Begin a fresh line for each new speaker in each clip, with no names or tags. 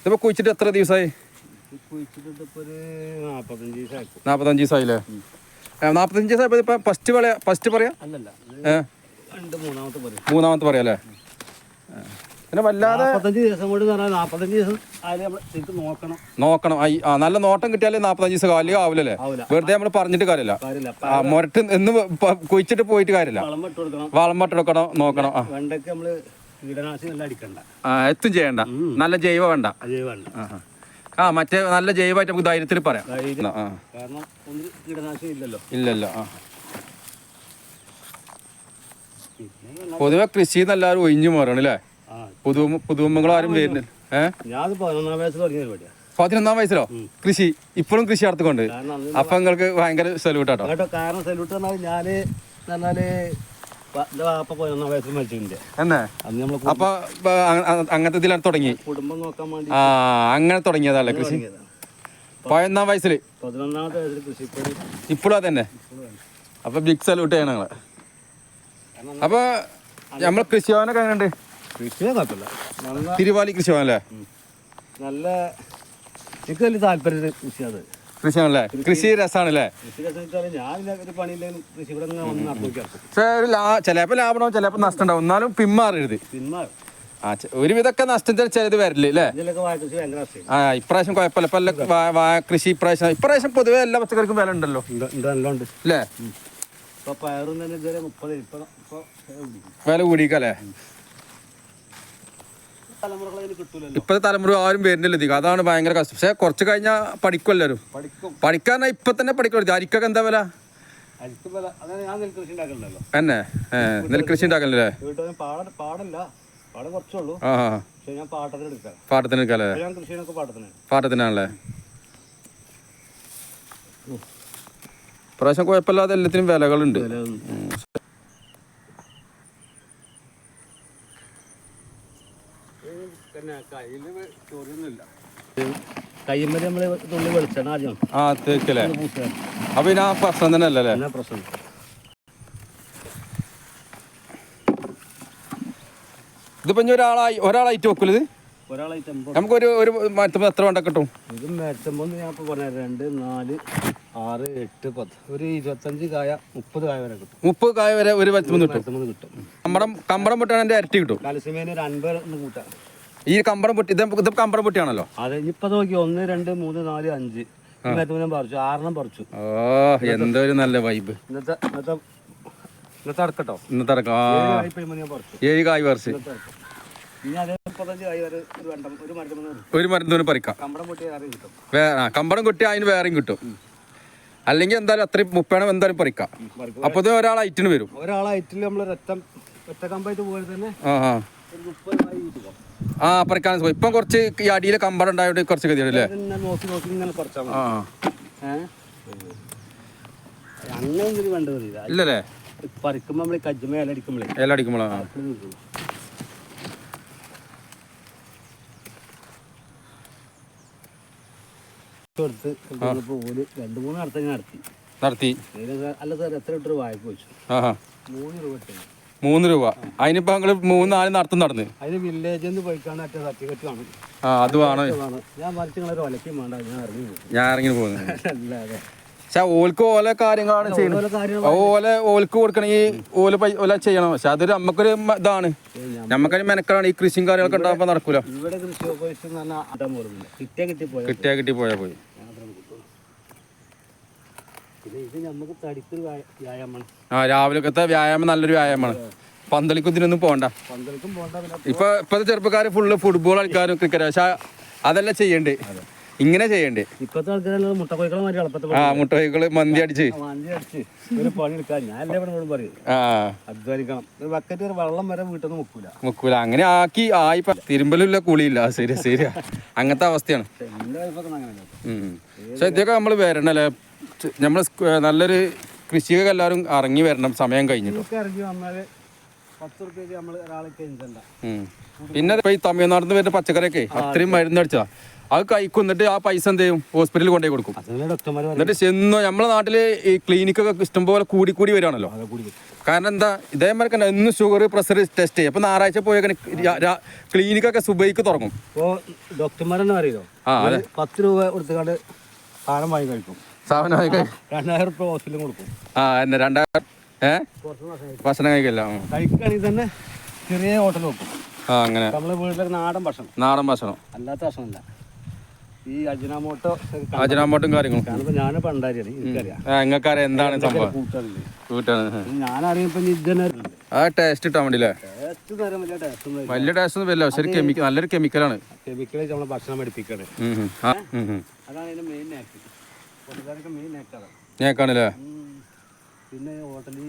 ഇതിപ്പോ കുഴിച്ചിട്ട് എത്ര ദിവസമായി
നാപ്പത്തഞ്ച്
ദിവസമായില്ലേ നാപ്പത്തഞ്ച് ദിവസമായപ്പോ ഇപ്പൊ ഫസ്റ്റ് പറയാ? ഫസ്റ്റ് പറയാ.
മൂന്നാമത്തെ പറയാ
അല്ലേ. പിന്നെ വല്ലാതെ
ദിവസം ദിവസം നോക്കണം.
ആ നല്ല നോട്ടം കിട്ടിയാലേ നാപ്പത്തഞ്ച് ദിവസം കാലിൽ ആവില്ലല്ലേ
ആവില്ല
വെറുതെ നമ്മൾ പറഞ്ഞിട്ട് കാര്യമില്ല. മുരട്ട് എന്ന് കുഴിച്ചിട്ട് പോയിട്ട് കാര്യമില്ല.
വളം ഇട്ട് കൊടുക്കണം.
നോക്കണം. ആ.
നമ്മൾ കീടനാശിനി എല്ലാം അടിക്കണ്ട.
ആ എത്തും ചെയ്യണ്ട. നല്ല ജൈവ വേണ്ട. ആ, മറ്റേ നല്ല ജൈവമായിട്ട് നമുക്ക് ധൈര്യത്തിൽ പറയാം.
കാരണം ഒന്നും കീടനാശിനി ഇല്ലല്ലോ.
ഇല്ലല്ല ആ.
പിന്നെ
പൊതുവെ കൃഷി എല്ലാവരും ഒഴിഞ്ഞു മാറണം അല്ലേ പുതു പുതുമകൾ ആരും വരുന്നില്ല. ഏഹ്
ഞാനത് പതിനൊന്നാം വയസ്സിൽ തുടങ്ങിയ പരിപാടിയാണ്
പതിനൊന്നാം വയസ്സിലോ? കൃഷി. ഇപ്പോഴും കൃഷി നടത്തിക്കൊണ്ട്. അപ്പൊ നിങ്ങൾക്ക് ഭയങ്കര സല്യൂട്ടാട്ടോ
ആട്ടോ. കാരണം സല്യൂട്ട് ഞാൻ എന്ന് പറഞ്ഞാൽ പ- എന്റെ വാപ്പ പതിനൊന്നാം വയസ്സിൽ മരിച്ചിട്ടുണ്ട്.
എന്നേ?
അന്ന് നമ്മൾ
അപ്പൊ ഇപ്പൊ അ- അ- അങ്ങനത്തെ ഇതിലാണ് തുടങ്ങി
കുടുംബം നോക്കാൻ വേണ്ടി
ആ അങ്ങനെ തുടങ്ങിയതല്ലേ കൃഷി? പതിനൊന്നാം വയസ്സിൽ
പതിനൊന്നാമത്തെ വയസ്സിൽ
ഇപ്പോഴും അതന്നെ? അപ്പൊ ബിഗ് സല്യൂട്ട് ചെയ്യണം അപ്പൊ നമ്മൾ കൃഷിഭവനൊക്കെ എങ്ങനെയുണ്ട്?
നല്ല
തിരുവാലി കൃഷിഭവൻ അല്ലേ
നല്ല എനിക്ക് വലിയ താല്പര്യം കൃഷി അത്.
കൃഷിഭവനല്ലേ കൃഷി. രസമാണല്ലേ
കൃഷി രസം വെച്ചാൽ ഞാൻ പിന്നെ ഒരു പണിയില്ലെങ്കിലും കൃഷി ഇവിടെ ഇങ്ങനെ വന്ന് നടന്നു നോക്കി നടക്കും
പക്ഷേ ഒരു ലാ ചിലപ്പോൾ ലാഭമാവും ചിലപ്പോൾ നഷ്ടം ഉണ്ടാവും എന്നാലും പിന്മാറരുത്.
ഒരുവിധൊക്കെ
ആ ഒരുവിധമൊക്കെ നഷ്ടം ചില- ചിലത് വരില്ല അല്ലേ? ആ ഇപ്രാവശ്യം കുഴപ്പമില്ല ഇപ്പം എല്ലാം വാ- വാ- കൃഷി ഇപ്രാവശ്യം ഇപ്രാവശ്യം പൊതുവെ എല്ലാ പച്ചക്കറിക്കും വില ഉണ്ടല്ലോ.
ഉണ്ട് ഉണ്ട് ഉണ്ട്.
അല്ലേ? വില കൂടിക്കല്ലേ ഇപ്പോഴത്തെ തലമുറ ആരും വരുന്നില്ല അധികം അതാണ് ഭയങ്കര കഷ്ടം. പക്ഷേ കുറച്ച് കഴിഞ്ഞാൽ പഠിക്കും എല്ലാവരും.
പഠിക്കും.
ഇപ്പൊ തന്നെ പഠിക്കും അരിക്കൊക്കെ എന്താ വില? എന്നെ നെൽകൃഷി
ഉണ്ടാക്കണല്ലേ പാട്ടത്തിന് എടുക്കാം
പാട്ടത്തിന് എടുക്കാല്ലേ? പാട്ടത്തിനാണല്ലേ? പ്രാവശ്യം കുഴപ്പമില്ലാതെ എല്ലാത്തിനും വിലകളുണ്ട്.
പിന്നെ കയ്യുമ്പോൾ നമ്മൾ തുള്ളി വെളിച്ചെണ്ണ ആദ്യം.
ആ തേക്കല്ലേ?
ഒന്ന് പൂശുക.
അപ്പൊ പിന്നെ ആ പ്രശ്നം തന്നെ അല്ലല്ലേ
എന്നാ പ്രശ്നം.
ഇതിപ്പോ ഒരാളായി ഒരാളായിട്ട് വെക്കൂലത് നമുക്കൊരു ഒരു മാറ്റം എത്ര വേണ്ട കിട്ടും?
ഇത് ഞാൻ ഇപ്പോൾ പറഞ്ഞ രണ്ട് നാല് ആറ് എട്ട് പത്ത്. ഒരു ഇരുപത്തഞ്ച് കായ മുപ്പത് കായ വരെ കിട്ടും.
മുപ്പത് കായ വരെ ഒരു മരത്തുമ്പോ കിട്ടും.
കിട്ടും.
കമ്പളം കമ്പളം പൊട്ടാണ് എന്റെ ഇരട്ടി കിട്ടും.
കാൽസ്യമേന് ഒരു അൻപത് കൂട്ടാം.
ഈ കമ്പടം പൊട്ടി ഇത് ഇത് കമ്പളം പൊട്ടിയാണല്ലോ?
അതെ ഇപ്പൊ നോക്കി ഒന്ന് രണ്ട് മൂന്ന് നാല് അഞ്ച്. പറിച്ചു ആറെണ്ണം പറിച്ചു.
ഓ എന്തൊരു നല്ല വൈബ്
ഇന്നത്തെ ഇന്നത്തെ ഇന്നത്തെ അടക്കട്ടോ.
ഇന്നത്തെ അടക്കം. ഏഴ് കായ് പറിച്ച്.
ഒരു
മരുന്നിന് പറിക്കാം.
കമ്പളം കമ്പടം കുട്ടി
അതിന് വേറെയും കിട്ടും. അല്ലെങ്കിൽ എന്തായാലും അത്രയും മുപ്പേണം എന്തായാലും പറിക്കാം. അപ്പൊ ഒരാൾ ഐറ്റിന് വരും.
ഒരാളായിട്ടില്ല നമ്മൾ രക്തം ഒറ്റ കമ്പായിട്ട് പോയാൽ തന്നെ
ആ പറിക്കാൻ ഇപ്പൊ കുറച്ച് ഈ അടിയിലെ കമ്പടം ഉണ്ടായോണ്ട് കുറച്ച് ഗതിയല്ലേ ഇല്ലല്ലേ?
പറിക്കുമ്പോ നമ്മൾ കജ്ജമ ഇല അടിക്കുമ്പോഴേ
ഇല അടിക്കുമ്പോഴാണ്
കൊടുത്ത് ഇപ്പോൾ ഓൽ രണ്ട് മൂന്ന് നടത്തി നടത്തി.
നടത്തി.
അല്ല സാർ എത്ര ലിറ്റർ വായ്പ വെച്ചു? മൂന്ന് രൂപ
മൂന്ന് രൂപ. അതിനിപ്പോ ഞങ്ങൾ മൂന്ന് നാല് നടത്തും നടന്ന്.
അതിന് വില്ലേജിൽ നിന്ന് പോയിക്കാണ് അറ്റ സർട്ടിഫിക്കറ്റ് കാണും
ആ അത് വേണം.
ഞാൻ മറിച്ച് നിങ്ങളൊരു ഒലക്കും വേണ്ട ഞാൻ ഇറങ്ങി
ഞാൻ ഇറങ്ങി പോകുന്നത്
അല്ലാതെ
പക്ഷെ ഓൽക്ക് ഓല കാര്യങ്ങളാണ് ചെയ്യുന്നത് ഓല ഓൽക്ക് കൊടുക്കണമെങ്കിൽ ഓല ഓല ചെയ്യണം. പക്ഷെ അതൊരു നമുക്കൊരു ഇതാണ്. നമുക്കൊരു മെനക്കാണ് ഈ കൃഷിയും കാര്യങ്ങളൊക്കെ ഉണ്ടാകുമ്പോൾ നടക്കൂല.
കിട്ടിയാ കിട്ടി
പോയാ പോയി.
പിന്നെ ഇത് നമുക്ക് തടിക്കൊരു വ്യായാമമാണ്
ആ രാവിലത്തെ വ്യായാമം നല്ലൊരു വ്യായാമമാണ് പന്തളിക്കും ഇതിനൊന്നും പോകണ്ട
പന്തൽക്കും പോകണ്ട പിന്നെ
ഇപ്പൊ ഇപ്പത്തെ ചെറുപ്പക്കാർ ഫുള്ള് ഫുട്ബോൾ കളിക്കാനും ക്രിക്കറ്റ് പക്ഷെ അതല്ല ചെയ്യണ്ടേ? ഇങ്ങനെ ചെയ്യണ്ടേ?
ഇപ്പത്തെ ആൾക്കാരെല്ലാം മുട്ടക്കോയിക്കളെ മാറ്റി എളുപ്പത്തിൽ
ആ മുട്ടകൈകൾ മന്തി അടിച്ച്.
മന്തി അടിച്ച്. ഒരു പണി എടുക്കാൻ ഞാൻ എല്ലാ പറയും.
ആ.
അധ്വാനിക്കണം. ഒരു ബക്കറ്റ് ഒരു വെള്ളം വരെ വീട്ടിൽ നിന്ന് മുക്കൂല.
മുക്കൂല. അങ്ങനെ ആക്കി ആയി പ- തിരുമ്പലില്ല കുളിയില്ല. ശരി ശരിയാ അങ്ങനത്തെ അവസ്ഥയാണ്.
അങ്ങനെയല്ല
പക്ഷെ ഇതൊക്കെ നമ്മൾ വരണല്ലേ? നമ്മൾ നല്ലൊരു കൃഷിയൊക്കെ എല്ലാവരും ഇറങ്ങി വരണം. സമയം കഴിഞ്ഞിട്ട്. പിന്നെ ഇപ്പൊ ഈ തമിഴ്നാട്ടിൽ നിന്ന് വരുന്ന പച്ചക്കറിയൊക്കെ അത്രയും മരുന്ന് അടിച്ചാ അത് കഴിക്കും. എന്നിട്ട് ആ പൈസ എന്ത് ചെയ്യും? ഹോസ്പിറ്റലിൽ കൊണ്ടുപോയി കൊടുക്കും. എന്നിട്ട് ചെന്ന് നമ്മളെ നാട്ടിൽ ഈ ക്ലിനിക്കൊക്കെ ഇഷ്ടംപോലെ കൂടി കൂടി വരികയാണല്ലോ.
അതെ
കാരണം എന്താ? ഇതേമാതിരി തന്നെ ഇന്ന് ഷുഗർ പ്രഷർ ടെസ്റ്റ് ചെയ്യും. അപ്പൊ ഞായറാഴ്ച പോയ ക്ലിനിക്കൊക്കെ സുബൈക്ക് തുടങ്ങും.
ഡോക്ടർമാരെന്ന്
പറയുമോ
പത്ത് രൂപ കൊടുത്തുകൊണ്ട് സാധനം വാങ്ങി കഴിക്കും.
സാധനം
രണ്ടായിരം റുപ്യ ഹോസ്പിറ്റലിൽ കൊടുക്കും.
ആ എന്നെ രണ്ടായിരം ഏ?
കുറച്ച് മാസം
ഭക്ഷണം കഴിക്കില്ല?
കഴിക്കുകയാണെങ്കിൽ തന്നെ ചെറിയ ഹോട്ടൽ വെക്കും.
ആ അങ്ങനെ.
നമ്മളെ വീട്ടിലൊക്കെ നാടൻ ഭക്ഷണം.
നാടൻ ഭക്ഷണം.
അല്ലാത്ത ഭക്ഷണമല്ല. ഈ അജിനാമോട്ടോ
അജനാമോട്ടും കാര്യങ്ങളും.
ഞാൻ പണ്ടാരിയാണ്
നിങ്ങൾക്കറിയാം എന്താണ് സംഭവം.
ഞാനറിയപ്പോ
ആ ടേസ്റ്റ് ഇട്ടാൻ വേണ്ടിയില്ലേ?
വലിയ ടേസ്റ്റ് ഒന്നും
വരില്ല പക്ഷെ കെമിക്കൽ നല്ലൊരു കെമിക്കലാണ്
കെമിക്കൽ നമ്മളെ ഭക്ഷണം പഠിപ്പിക്കണേ. അതാണ് മെയിൻ നാക്ക് മെയിൻ
ഞങ്ങൾക്കാണല്ലേ
പിന്നെ ഹോട്ടലിൽ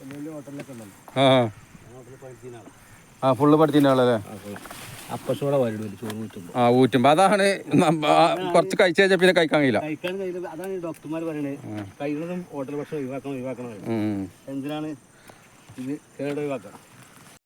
വലിയ വലിയ ഹോട്ടലിലൊക്കെ ഉണ്ടല്ലോ.
ആ ആ.
ഞാൻ ഹോട്ടലിൽ പഠിക്കുന്ന ആളാണ്
ആ ഫുള്ള് പഠിച്ചിന്റെ ആളല്ലേ
അപ്പസോടെ ചോറ്
ആ ഊറ്റുമ്പോ. അതാണ് കുറച്ച് കഴിച്ചു കഴിഞ്ഞാൽ പിന്നെ കഴിക്കാൻ കഴിയില്ല.
കഴിക്കാൻ കഴിയില്ല. അതാണ് ഡോക്ടർമാർ പറയണത്. കഴിക്കുന്നതും ഹോട്ടൽ ഭക്ഷണം ഒഴിവാക്കണം ഒഴിവാക്കണം. എന്തിനാണ് ഇത് കേട് ഒഴിവാക്കുക